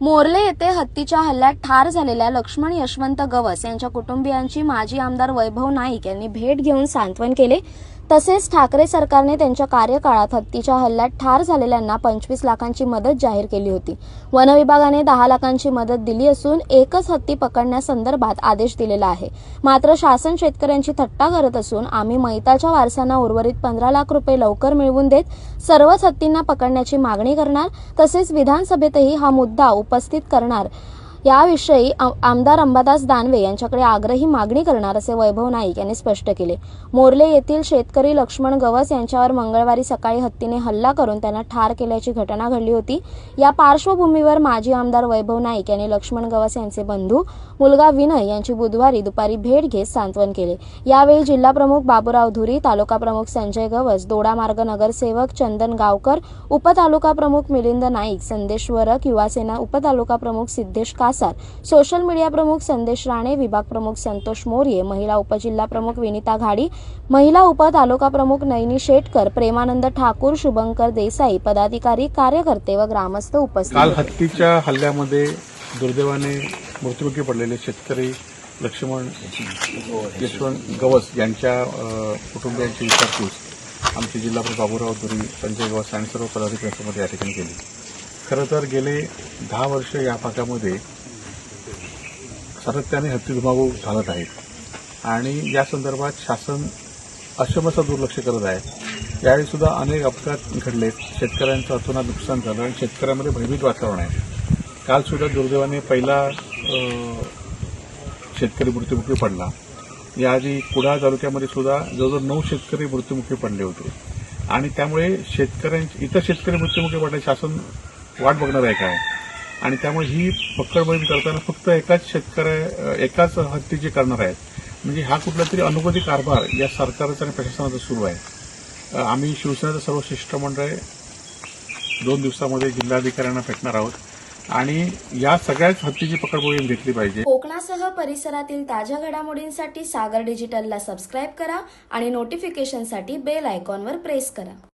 Morley येथे हत्तीच्या हल्ल्यात ठार झालेल्या लक्ष्मण यशवंत गवस यांच्या कुटुंबियांची माजी आमदार वैभव नाईक यांनी भेट घेऊन सांत्वन केले. तसेच ठाकरे सरकारने त्यांच्या कार्यकाळात हत्तीच्या हल्ल्यात ठार झालेल्यांना पंचवीस लाखांची मदत जाहीर केली होती. वन विभागाने दहा लाखांची मदत दिली असून एकच हत्ती पकडण्यासंदर्भात आदेश दिलेला आहे. मात्र शासन शेतकऱ्यांची थट्टा करत असून आम्ही मैताच्या वारसांना उर्वरित पंधरा लाख रुपये लवकर मिळवून देत सर्वच हत्तींना पकडण्याची मागणी करणार तसेच विधानसभेतही हा मुद्दा उपस्थित करणार याविषयी आमदार अंबादास दानवे यांच्याकडे आग्रही मागणी करणार असे वैभव नाईक यांनी स्पष्ट केले. मोर्ले येथील शेतकरी लक्ष्मण गवस यांच्यावर मंगळवारी सकाळी हत्तीने हल्ला करून त्यांना ठार केल्याची घटना घडली होती. या पार्श्वभूमीवर माजी आमदार वैभव नाईक यांनी लक्ष्मण गवस यांचे बंधू मुलगा विनय यांची बुधवारी दुपारी भेट घेत सांत्वन केले. यावेळी जिल्हा प्रमुख बाबूराव धुरी तालुका प्रमुख संजय गवस दोडामार्ग नगरसेवक चंदन गावकर उपतालुका प्रमुख मिलिंद नाईक संदेश वरक युवासेना उपतालुका प्रमुख सिद्धेश कासार सोशल मीडिया प्रमुख संदेश राणे विभाग प्रमुख संतोष मोर्ये महिला उपजिल्हा प्रमुख विनिता घाडी महिला उपतालुका प्रमुख नयनी शेटकर प्रेमानंद ठाकूर शुभंकर देसाई पदाधिकारी कार्यकर्ते व ग्रामस्थ उपस्थित काल होते. हत्तीच्या हल्ल्यामध्ये दुर्दैवाने मृत्युमुखी पडलेले शेतकरी लक्ष्मण यशवंत गवस यांच्या कुटुंबियांची विचारपूस आमचे जिल्हाप्रमुख बाबूराव दुरी संजय गवस आणि सर्व पदाधिकाऱ्यांसमोर या ठिकाणी केली खरं तर गेले दहा वर्ष या भागामध्ये सातत्याने हत्ती धुमाकूळ घालत आहेत आणि या संदर्भात शासन अशमसं दुर्लक्ष करत आहे. यावेळी सुद्धा अनेक अपघात घडले. शेतकऱ्यांचं अतोनात नुकसान झालं आणि शेतकऱ्यांमध्ये भयभीत वातावरण आहे. काल सुद्धा दुर्दैवाने पहिला शेतकरी मृत्युमुखी पडला. याआधी कुडाळ तालुक्यामध्ये सुद्धा जवळजवळ नऊ शेतकरी मृत्युमुखी पडले होते. आणि त्यामुळे शेतकऱ्यांची इतर शेतकरी मृत्युमुखी पडण्यास शासन वाट बघणार आहे काय? आणि त्यामुळे ही पकडबळी करताना फक्त एकाच शेतकऱ्या एकाच हत्तीची करणार आहेत म्हणजे हा कुठला तरी अनुगती कारभार या सरकारचा आणि प्रशासनाचा सुरू आहे. आम्ही शिवसेनेचं सर्व शिष्टमंडळ दोन दिवसामध्ये जिल्हाधिकाऱ्यांना भेटणार आहोत. आणि या सगळ्याच हत्तीची पकडबळी घेतली पाहिजे. कोकणासह परिसरातील ताज्या घडामोडींसाठी सागर डिजिटलला सबस्क्राईब करा आणि नोटिफिकेशनसाठी बेल आयकॉनवर प्रेस करा.